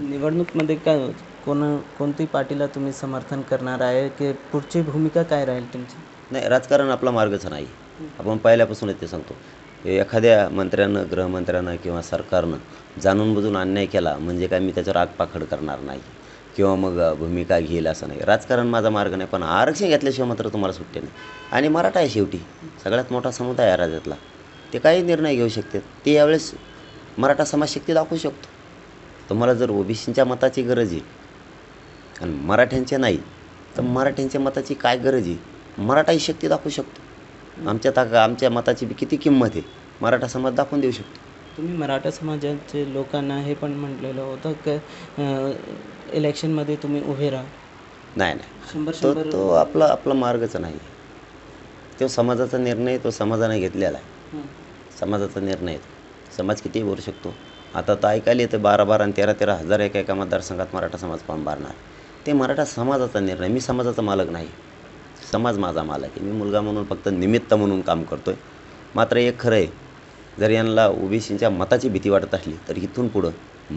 निवडणूकमध्ये काय कोण कोणती पार्टीला तुम्ही समर्थन करणार आहे? की पुढची भूमिका काय राहील तुमची? नाही राजकारण आपला मार्गच नाही. आपण पहिल्यापासूनच ते सांगतो. एखाद्या मंत्र्यानं गृहमंत्र्यानं किंवा सरकारनं जाणून बुजून अन्याय केला म्हणजे काय मी त्याच्यावर आगपाखड करणार नाही. किंवा मग भूमिका घेईल असं नाही. राजकारण माझा मार्ग नाही पण आरक्षण घेतल्याशिवाय मात्र तुम्हाला सुट्टी नाही. आणि मराठा आहे शेवटी. सगळ्यात मोठा समुदाय आहे राज्यातला. ते काही निर्णय घेऊ शकतात. ते यावेळेस मराठा समाज शक्ती दाखवू शकतो. तुम्हाला जर ओबीसींच्या मताची गरज आहे आणि मराठ्यांच्या नाही तर मराठ्यांच्या मताची काय गरज आहे? मराठा ही शक्ती दाखवू शकतो. आमच्या ताका आमच्या मताची बी किती किंमत आहे? मराठा समाज दाखवून देऊ शकतो. तुम्ही मराठा समाजाचे लोकांना हे पण म्हटलेलं होतं की इलेक्शनमध्ये तुम्ही उभे राहा. नाही नाही. शंभर तो तो आपला आपला मार्गच नाही. तो समाजाचा निर्णय तो समाजाने घेतलेला आहे. समाजाचा निर्णय. समाज किती बोलू शकतो. आता तर ऐकायला येतं बारा बारा आणि तेरा तेरा हजार एका एका मतदारसंघात मराठा समाज फॉर्म भरणार ते मराठा समाजाचा निर्णय मी समाजाचा मालक नाही. समाज माझा मालक आहे. मी मुलगा म्हणून फक्त निमित्त म्हणून काम करतो आहे मात्र एक खरं आहे जर यांना ओबीसींच्या मताची भीती वाटत असली तर इथून पुढं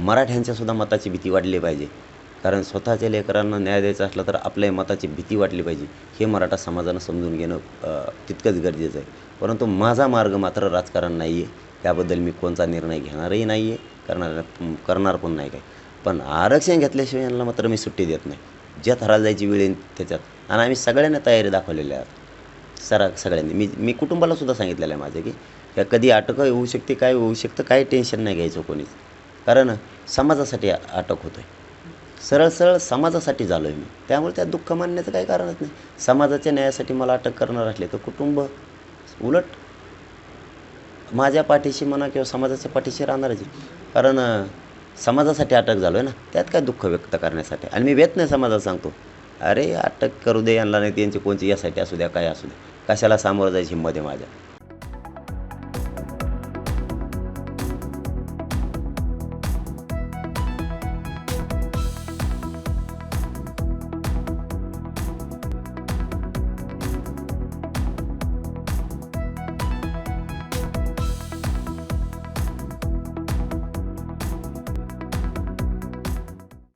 मराठ्यांच्यासुद्धा मताची भीती वाढली पाहिजे. कारण स्वतःच्या लेकरांना न्याय द्यायचा असला तर आपल्या मताची भीती वाटली पाहिजे. हे मराठा समाजानं समजून घेणं तितकंच गरजेचं आहे. परंतु माझा मार्ग मात्र राजकारण नाही आहे त्याबद्दल मी कोणता निर्णय घेणारही नाही आहे करणार करणार पण नाही काय पण आरक्षण घेतल्याशिवाय यांना मात्र मी सुट्टी देत नाही. ज्या थराला जायची वेळ येईल त्याच्यात. आणि आम्ही सगळ्यांना तयारी दाखवलेली आहे. सरा सगळ्यांनी. मी मी कुटुंबालासुद्धा सांगितलेलं आहे माझं की या कधी अटक होऊ शकते काय होऊ शकतं काही टेन्शन नाही घ्यायचं कोणीच. कारण समाजासाठी अटक होतो आहे सरळ सरळ समाजासाठी झालो आहे मी. त्यामुळे त्यात दुःख मानण्याचं काही कारणच नाही. समाजाच्या न्यायासाठी मला अटक करणार असले तर कुटुंब उलट माझ्या पाठीशी म्हणा किंवा समाजाच्या पाठीशी राहणारच कारण समाजासाठी अटक झालो आहे ना त्यात काय दुःख व्यक्त करण्यासाठी? आणि मी वेत नाही समाजाला सांगतो. अरे अटक करू दे यांना नाही त्यांची कोणची यासाठी असू द्या काय असू द्या. कशाला सामोरं जायची हिंमत आहे माझ्या?